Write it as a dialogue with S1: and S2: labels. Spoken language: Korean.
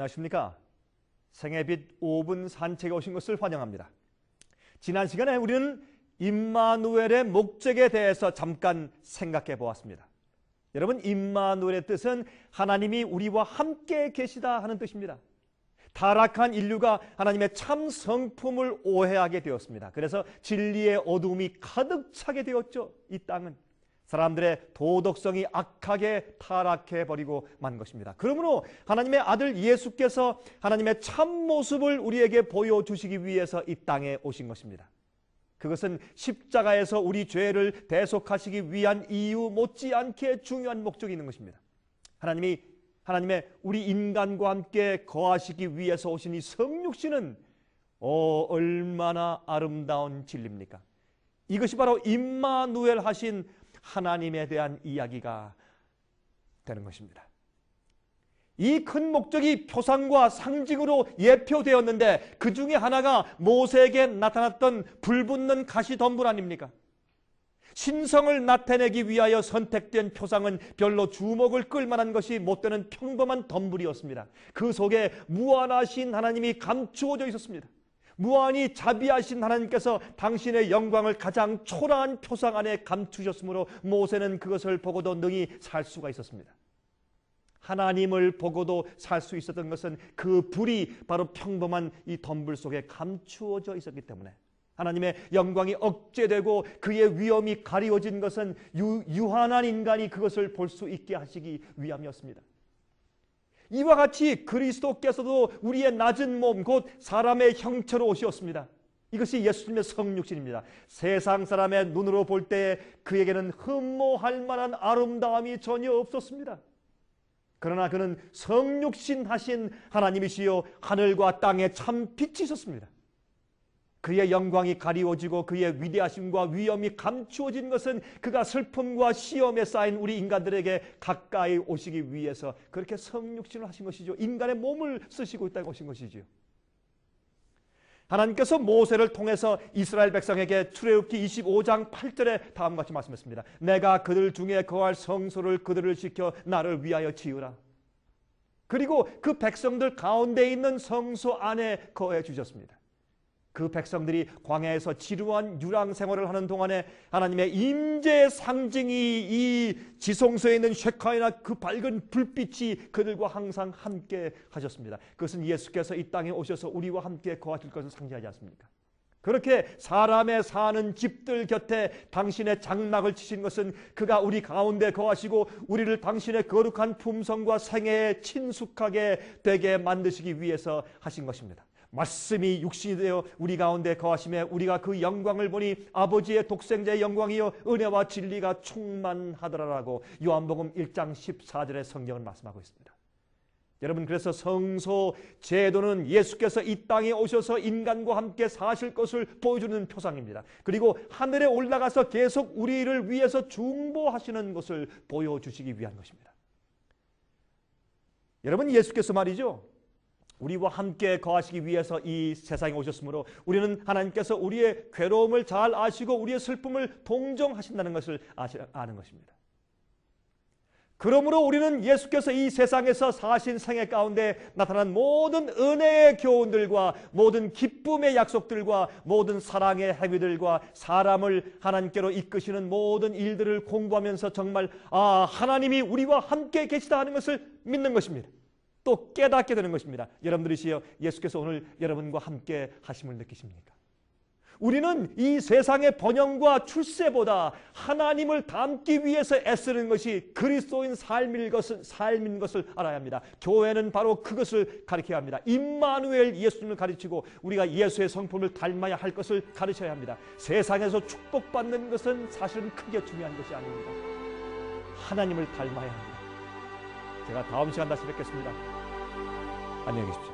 S1: 안녕하십니까? 생애빛 5분 산책에 오신 것을 환영합니다. 지난 시간에 우리는 임마누엘의 목적에 대해서 잠깐 생각해 보았습니다. 여러분, 임마누엘의 뜻은 하나님이 우리와 함께 계시다 하는 뜻입니다. 타락한 인류가 하나님의 참 성품을 오해하게 되었습니다. 그래서 진리의 어두움이 가득 차게 되었죠. 이 땅은. 사람들의 도덕성이 악하게 타락해 버리고 만 것입니다. 그러므로 하나님의 아들 예수께서 하나님의 참 모습을 우리에게 보여 주시기 위해서 이 땅에 오신 것입니다. 그것은 십자가에서 우리 죄를 대속하시기 위한 이유 못지않게 중요한 목적이 있는 것입니다. 하나님이 하나님의 우리 인간과 함께 거하시기 위해서 오신 이 성육신은 어, 얼마나 아름다운 진리입니까? 이것이 바로 임마누엘 하신 하나님에 대한 이야기가 되는 것입니다. 이 큰 목적이 표상과 상징으로 예표되었는데 그 중에 하나가 모세에게 나타났던 불붙는 가시덤불 아닙니까? 신성을 나타내기 위하여 선택된 표상은 별로 주목을 끌만한 것이 못 되는 평범한 덤불이었습니다. 그 속에 무한하신 하나님이 감추어져 있었습니다. 무한히 자비하신 하나님께서 당신의 영광을 가장 초라한 표상 안에 감추셨으므로 모세는 그것을 보고도 능히 살 수가 있었습니다. 하나님을 보고도 살 수 있었던 것은 그 불이 바로 평범한 이 덤불 속에 감추어져 있었기 때문에 하나님의 영광이 억제되고 그의 위엄이 가리워진 것은 유, 유한한 인간이 그것을 볼 수 있게 하시기 위함이었습니다. 이와 같이 그리스도께서도 우리의 낮은 몸, 곧 사람의 형체로 오셨습니다. 이것이 예수님의 성육신입니다. 세상 사람의 눈으로 볼 때 그에게는 흠모할 만한 아름다움이 전혀 없었습니다. 그러나 그는 성육신 하신 하나님이시요 하늘과 땅에 참 빛이셨습니다. 그의 영광이 가리워지고 그의 위대하심과 위엄이 감추어진 것은 그가 슬픔과 시험에 쌓인 우리 인간들에게 가까이 오시기 위해서 그렇게 성육신을 하신 것이죠. 인간의 몸을 쓰시고 있다고 하신 것이죠. 하나님께서 모세를 통해서 이스라엘 백성에게 출애굽기 25장 8절에 다음과 같이 말씀했습니다. 내가 그들 중에 거할 성소를 그들을 지켜 나를 위하여 지으라. 그리고 그 백성들 가운데 있는 성소 안에 거해 주셨습니다. 그 백성들이 광야에서 지루한 유랑 생활을 하는 동안에 하나님의 임재의 상징이 이 지성소에 있는 쉐카이나 그 밝은 불빛이 그들과 항상 함께 하셨습니다. 그것은 예수께서 이 땅에 오셔서 우리와 함께 거하실 것을 상징하지 않습니까? 그렇게 사람의 사는 집들 곁에 당신의 장막을 치신 것은 그가 우리 가운데 거하시고 우리를 당신의 거룩한 품성과 생애에 친숙하게 되게 만드시기 위해서 하신 것입니다. 말씀이 육신이 되어 우리 가운데 거하심에 우리가 그 영광을 보니 아버지의 독생자의 영광이요 은혜와 진리가 충만하더라라고 요한복음 1장 14절의 성경을 말씀하고 있습니다. 여러분 그래서 성소 제도는 예수께서 이 땅에 오셔서 인간과 함께 사실 것을 보여주는 표상입니다. 그리고 하늘에 올라가서 계속 우리를 위해서 중보하시는 것을 보여주시기 위한 것입니다. 여러분 예수께서 말이죠. 우리와 함께 거하시기 위해서 이 세상에 오셨으므로 우리는 하나님께서 우리의 괴로움을 잘 아시고 우리의 슬픔을 동정하신다는 것을 아는 것입니다. 그러므로 우리는 예수께서 이 세상에서 사신 생애 가운데 나타난 모든 은혜의 교훈들과 모든 기쁨의 약속들과 모든 사랑의 행위들과 사람을 하나님께로 이끄시는 모든 일들을 공부하면서 정말 아 하나님이 우리와 함께 계시다 하는 것을 믿는 것입니다. 또 깨닫게 되는 것입니다. 여러분들이시여 예수께서 오늘 여러분과 함께 하심을 느끼십니까? 우리는 이 세상의 번영과 출세보다 하나님을 닮기 위해서 애쓰는 것이 그리스도인 삶인 것을, 삶인 것을 알아야 합니다. 교회는 바로 그것을 가르쳐야 합니다. 임마누엘 예수님을 가르치고 우리가 예수의 성품을 닮아야 할 것을 가르쳐야 합니다. 세상에서 축복받는 것은 사실은 크게 중요한 것이 아닙니다. 하나님을 닮아야 합니다. 제가 다음 시간 다시 뵙겠습니다. 안녕히 계십시오.